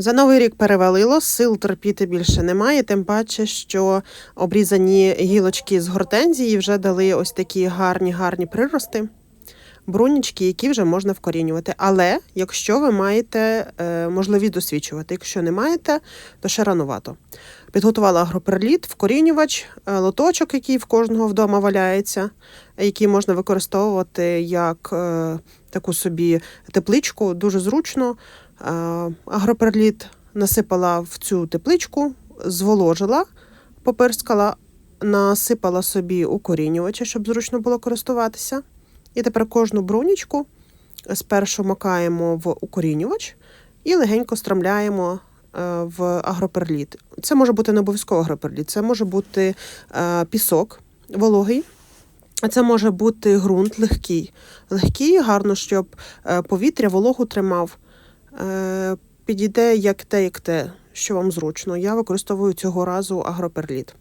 За новий рік перевалило, сил терпіти більше немає, тим паче, що обрізані гілочки з гортензії вже дали ось такі гарні гарні прирости, брунічки, які вже можна вкорінювати. Але якщо ви маєте е, можливість досвідчувати, якщо не маєте, то ще ранувато. Підготувала агроперліт, вкорінювач, е, лоточок, який в кожного вдома валяється, який можна використовувати як е, таку собі тепличку, дуже зручно. Агроперліт насипала в цю тепличку, зволожила, попирскала, насипала собі укорінювача, щоб зручно було користуватися. І тепер кожну брунічку спершу макаємо в укорінювач і легенько страмляємо е, в агроперліт. Це може бути не обов'язково агроперліт, це може бути е, пісок вологий. Це може бути ґрунт легкий. Легкий, гарно, щоб е, повітря вологу тримав. Підійде як те, як те, що вам зручно. Я використовую цього разу агроперліт.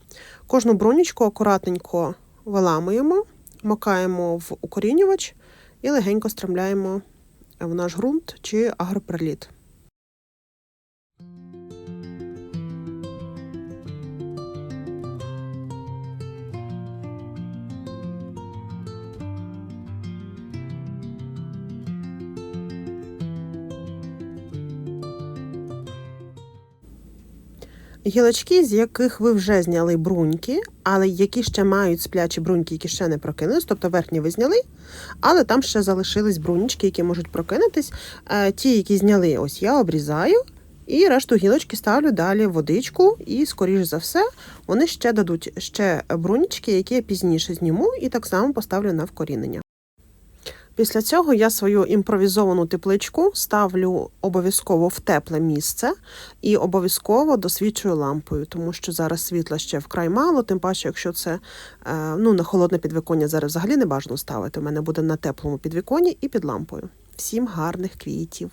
Кожну бронічку акуратненько виламуємо, макаємо в укорінювач і легенько страмляємо в наш ґрунт чи агроперліт. Гілочки, з яких ви вже зняли бруньки, але які ще мають сплячі бруньки, які ще не прокинулись, тобто верхні ви зняли, але там ще залишились брунічки, які можуть прокинутись. Е, Ті, які зняли, ось я обрізаю. І решту гілочки ставлю далі водичку, і, скоріш за все, вони ще дадуть ще брунічки, які я пізніше зніму, і так само поставлю на вкорінення. Після цього я свою імпровізовану тепличку ставлю обов'язково в тепле місце і обов'язково досвідчую лампою, тому що зараз світла ще вкрай мало, тим паче, якщо це е, ну, на холодне підвіконня зараз взагалі не бажано ставити. У мене буде на теплому підвіконні і під лампою. Всім гарних квітів!